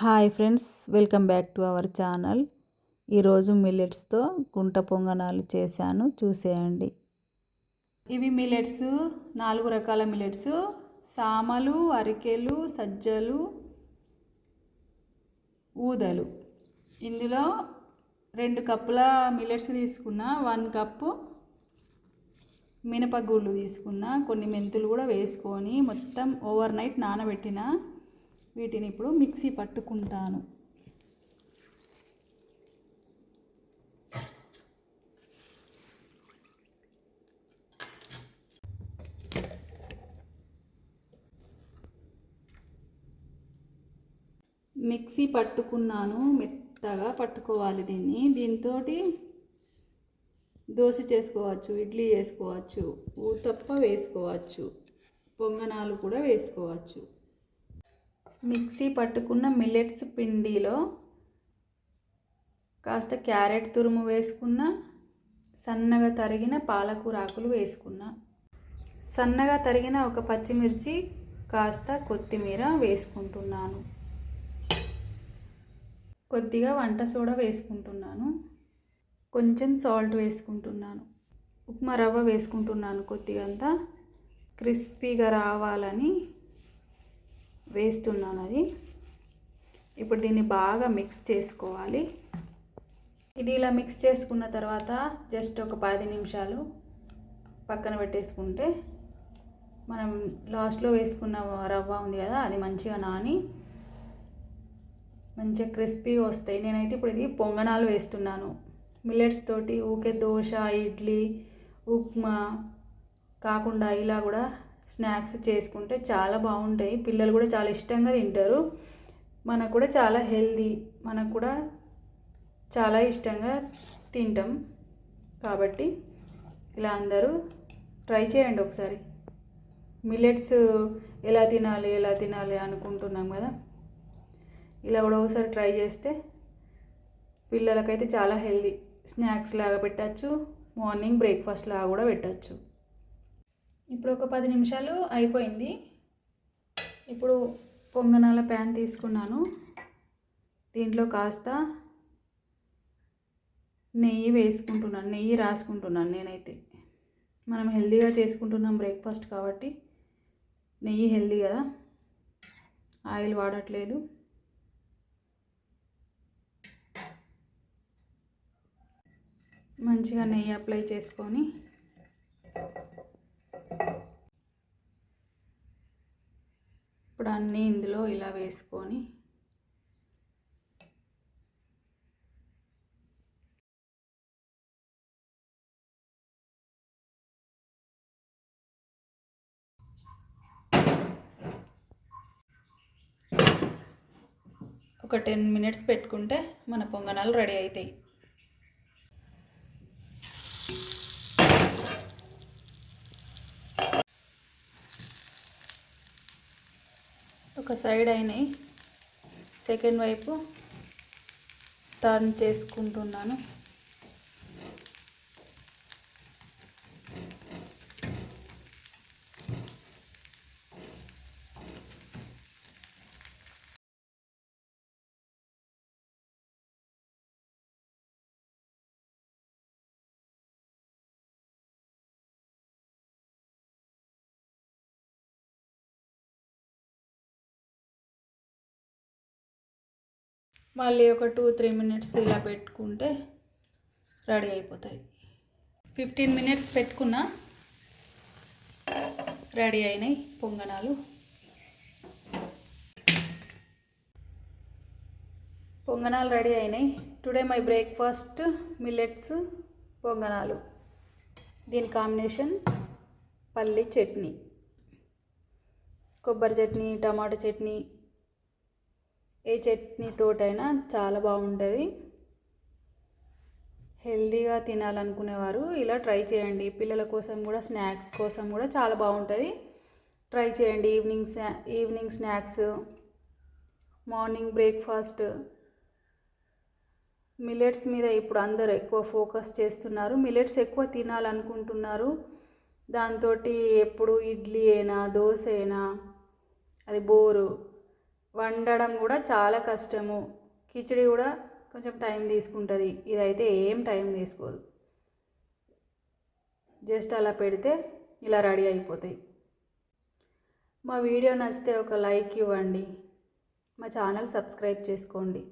Hi friends welcome back to our channel. ఈరోజు మిల్లెట్స్తో గుంట పొంగనాలు చేశాను చూసేయండి. ఇవి మిల్లెట్స్ నాలుగు రకాల మిల్లెట్స్. సామలు అరికెలు సజ్జలు ఊదలు. ఇందులో రెండు కప్పుల మిల్లెట్స్ తీసుకున్న వన్ కప్పు మినపగుళ్ళు తీసుకున్న కొన్ని మెంతులు కూడా వేసుకొని మొత్తం ఓవర్ నైట్ నానబెట్టిన వీటిని ఇప్పుడు మిక్సీ పట్టుకుంటాను. మిక్సీ పట్టుకున్నాను మెత్తగా పట్టుకోవాలి దీన్ని. దీంతో దోశ చేసుకోవచ్చు ఇడ్లీ చేసుకోవచ్చు ఊతప్ప వేసుకోవచ్చు పొంగనాలు కూడా వేసుకోవచ్చు. మిక్సీ పట్టుకున్న మిల్లెట్స్ పిండిలో కాస్త క్యారెట్ తురుము వేసుకున్న సన్నగా తరిగిన పాలకూర ఆకులు వేసుకున్న. సన్నగా తరిగిన ఒక పచ్చిమిర్చి కాస్త కొత్తిమీర వేసుకుంటున్నాను. కొద్దిగా వంట సోడా వేసుకుంటున్నాను. కొంచెం సాల్ట్ వేసుకుంటున్నాను. ఉప్మా రవ్వ వేసుకుంటున్నాను కొద్దిగంతా. క్రిస్పీగా రావాలని వేస్తున్నాను అది. ఇప్పుడు దీన్ని బాగా మిక్స్ చేసుకోవాలి. ఇది ఇలా మిక్స్ చేసుకున్న తర్వాత జస్ట్ ఒక పది నిమిషాలు పక్కన పెట్టేసుకుంటే మనం లాస్ట్లో వేసుకున్న రవ్వ ఉంది కదా అది మంచిగా నాని మంచిగా క్రిస్పీగా వస్తాయి. నేనైతే ఇప్పుడు ఇది పొంగనాలు వేస్తున్నాను. మిల్లెట్స్ తోటి ఊకే దోశ ఇడ్లీ ఉప్మా కాకుండా ఇలా కూడా స్నాక్స్ చేసుకుంటే చాలా బాగుంటాయి. పిల్లలు కూడా చాలా ఇష్టంగా తింటారు. మనకు కూడా చాలా హెల్దీ మనకు కూడా చాలా ఇష్టంగా తింటాం. కాబట్టి ఇలా అందరూ ట్రై చేయండి ఒకసారి. మిల్లెట్స్ ఎలా తినాలి ఎలా తినాలి అనుకుంటున్నాం కదా? ఇలా కూడా ఒకసారి ట్రై చేస్తే పిల్లలకైతే చాలా హెల్దీ స్నాక్స్ లాగా పెట్టచ్చు. మార్నింగ్ బ్రేక్ఫాస్ట్ లాగా కూడా పెట్టచ్చు. ఇప్పుడు ఒక పది నిమిషాలు అయిపోయింది. ఇప్పుడు పొంగనాల ప్యాన్ తీసుకున్నాను. దీంట్లో కాస్త నెయ్యి వేసుకుంటున్నాను. నెయ్యి రాసుకుంటున్నాను నేనైతే. మనం హెల్తీగా చేసుకుంటున్నాం బ్రేక్ఫాస్ట్ కాబట్టి నెయ్యి హెల్తీ కదా. ఆయిల్ వాడట్లేదు. మంచిగా నెయ్యి అప్లై చేసుకొని అన్నీ ఇందులో ఇలా వేసుకొని ఒక టెన్ మినిట్స్ పెట్టుకుంటే మన పొంగనాలు రెడీ అవుతాయి ఒక సైడ్ అయినాయి. సెకండ్ వైపు టర్న్ చేసుకుంటున్నాను. మళ్ళీ ఒక టూ త్రీ మినిట్స్ ఇలా పెట్టుకుంటే రెడీ అయిపోతాయి. ఫిఫ్టీన్ మినిట్స్ పెట్టుకున్నా రెడీ అయినాయి పొంగనాలు. పొంగనాలు రెడీ అయినాయి. టుడే మై బ్రేక్ఫాస్ట్ మిల్లెట్స్ పొంగనాలు. దీని కాంబినేషన్ పల్లి చట్నీ. కొబ్బరి చట్నీ టమాటా చట్నీ ఏ చట్నీతోటైనా చాలా బాగుంటుంది. హెల్దీగా తినాలనుకునేవారు ఇలా ట్రై చేయండి. పిల్లల కోసం కూడా స్నాక్స్ కోసం కూడా చాలా బాగుంటుంది. ట్రై చేయండి. Evening స్నా evening snacks morning breakfast. Millets మీద ఇప్పుడు అందరు ఎక్కువ ఫోకస్ చేస్తున్నారు. మిలెట్స్ ఎక్కువ తినాలనుకుంటున్నారు. దాంతో ఎప్పుడు ఇడ్లీ అయినా దోశ అయినా అది బోరు. వండడం కూడా చాలా కష్టము. కిచిడి కూడా కొంచెం టైం తీసుకుంటుంది. ఇదైతే ఏం టైం తీసుకోదు. జస్ట్ అలా పెడితే ఇలా రెడీ అయిపోతాయి. మా వీడియో నచ్చితే ఒక లైక్ ఇవ్వండి. మా ఛానల్ సబ్స్క్రైబ్ చేసుకోండి.